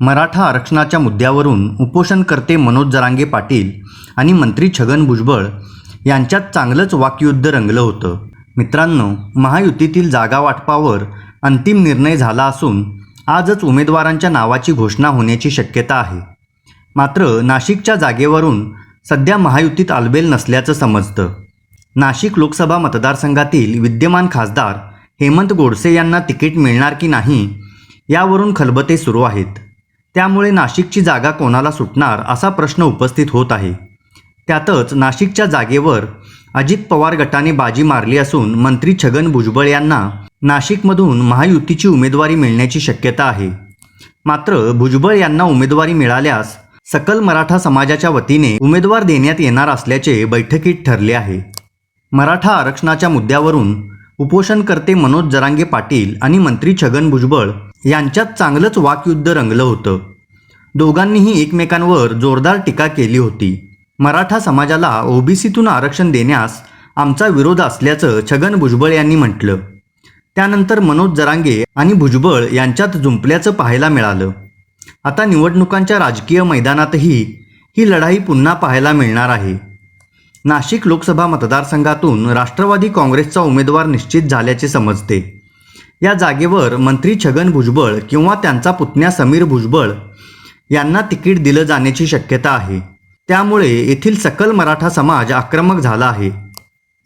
मराठा आरक्षणाच्या मुद्द्यावरून उपोषणकर्ते मनोज जरांगे पाटील आणि मंत्री छगन भुजबळ यांच्यात चांगलंच वाकयुद्ध रंगलं होतं. मित्रांनो महायुतीतील जागा वाटपावर अंतिम निर्णय झाला असून आजच उमेदवारांच्या नावाची घोषणा होण्याची शक्यता आहे. मात्र नाशिकच्या जागेवरून सध्या महायुतीत आलबेल नसल्याचं समजतं. नाशिक लोकसभा मतदारसंघातील विद्यमान खासदार हेमंत गोडसे यांना तिकीट मिळणार की नाही यावरून खलबते सुरू आहेत. त्यामुळे नाशिकची जागा कोणाला सुटणार असा प्रश्न उपस्थित होत आहे. त्यातच नाशिकच्या जागेवर अजित पवार गटाने बाजी मारली असून मंत्री छगन भुजबळ यांना नाशिकमधून महायुतीची उमेदवारी मिळण्याची शक्यता आहे. मात्र भुजबळ यांना उमेदवारी मिळाल्यास सकल मराठा समाजाच्या वतीने उमेदवार देण्यात येणार असल्याचे बैठकीत ठरले आहे. मराठा आरक्षणाच्या मुद्द्यावरून उपोषणकर्ते मनोज जरांगे पाटील आणि मंत्री छगन भुजबळ यांच्यात चांगलंच वाकयुद्ध रंगलं होतं. दोघांनीही एकमेकांवर जोरदार टीका केली होती. मराठा समाजाला ओबीसीतून आरक्षण देण्यास आमचा विरोध असल्याचं छगन भुजबळ यांनी म्हटलं. त्यानंतर मनोज जरांगे आणि भुजबळ यांच्यात जुंपल्याचं पाहायला मिळालं. आता निवडणुकांच्या राजकीय मैदानातही ही लढाई पुन्हा पाहायला मिळणार आहे. नाशिक लोकसभा मतदारसंघातून राष्ट्रवादी काँग्रेसचा उमेदवार निश्चित झाल्याचे समजते. या जागेवर मंत्री छगन भुजबळ किंवा त्यांचा पुतण्या समीर भुजबळ यांना तिकीट दिलं जाण्याची शक्यता आहे. त्यामुळे येथील सकल मराठा समाज आक्रमक झाला आहे.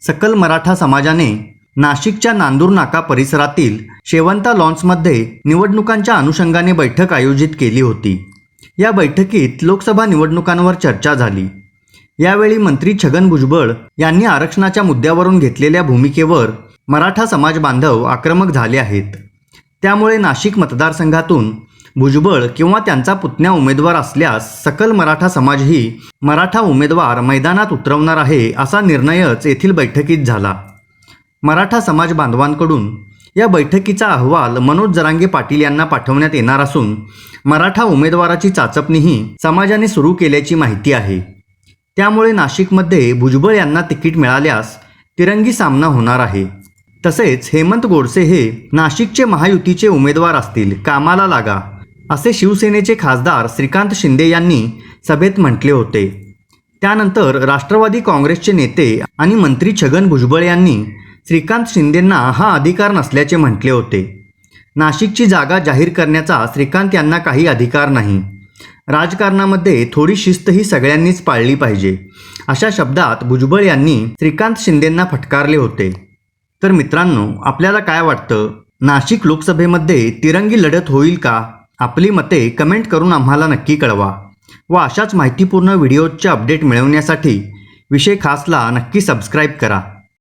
सकल मराठा समाजाने नाशिकच्या नांदूर नाका परिसरातील शेवंता लॉन्समध्ये निवडणुकांच्या अनुषंगाने बैठक आयोजित केली होती. या बैठकीत लोकसभा निवडणुकांवर चर्चा झाली. यावेळी मंत्री छगन भुजबळ यांनी आरक्षणाच्या मुद्द्यावरून घेतलेल्या भूमिकेवर मराठा समाज बांधव आक्रमक झाले आहेत. त्यामुळे नाशिक मतदारसंघातून भुजबळ किंवा त्यांचा पुतण्या उमेदवार असल्यास सकल मराठा समाजही मराठा उमेदवार मैदानात उतरवणार आहे असा निर्णयच येथील बैठकीत झाला. मराठा समाज बांधवांकडून या बैठकीचा अहवाल मनोज जरांगे पाटील यांना पाठवण्यात येणार असून मराठा उमेदवाराची चाचपणीही समाजाने सुरू केल्याची माहिती आहे. त्यामुळे नाशिकमध्ये भुजबळ यांना तिकीट मिळाल्यास तिरंगी सामना होणार आहे. तसेच हेमंत गोडसे हे नाशिकचे महायुतीचे उमेदवार असतील. कामाला लागा. असे शिवसेनेचे खासदार श्रीकांत शिंदे यांनी सभेत म्हटले होते. त्यानंतर राष्ट्रवादी काँग्रेसचे नेते आणि मंत्री छगन भुजबळ यांनी श्रीकांत शिंदेंना हा अधिकार नसल्याचे म्हटले होते. नाशिकची जागा जाहीर करण्याचा श्रीकांत यांना काही अधिकार नाही. राजकारणामध्ये थोडी शिस्त ही सगळ्यांनीच पाळली पाहिजे. अशा शब्दात भुजबळ यांनी श्रीकांत शिंदेंना फटकारले होते. तर मित्रांनो आपल्याला काय वाटतं? नाशिक लोकसभेमध्ये तिरंगी लढत होईल का? आपली मते कमेंट करून आम्हाला नक्की कळवा. व अशाच माहितीपूर्ण व्हिडिओजचे अपडेट मिळवण्यासाठी विषय खासला नक्की सबस्क्राईब करा.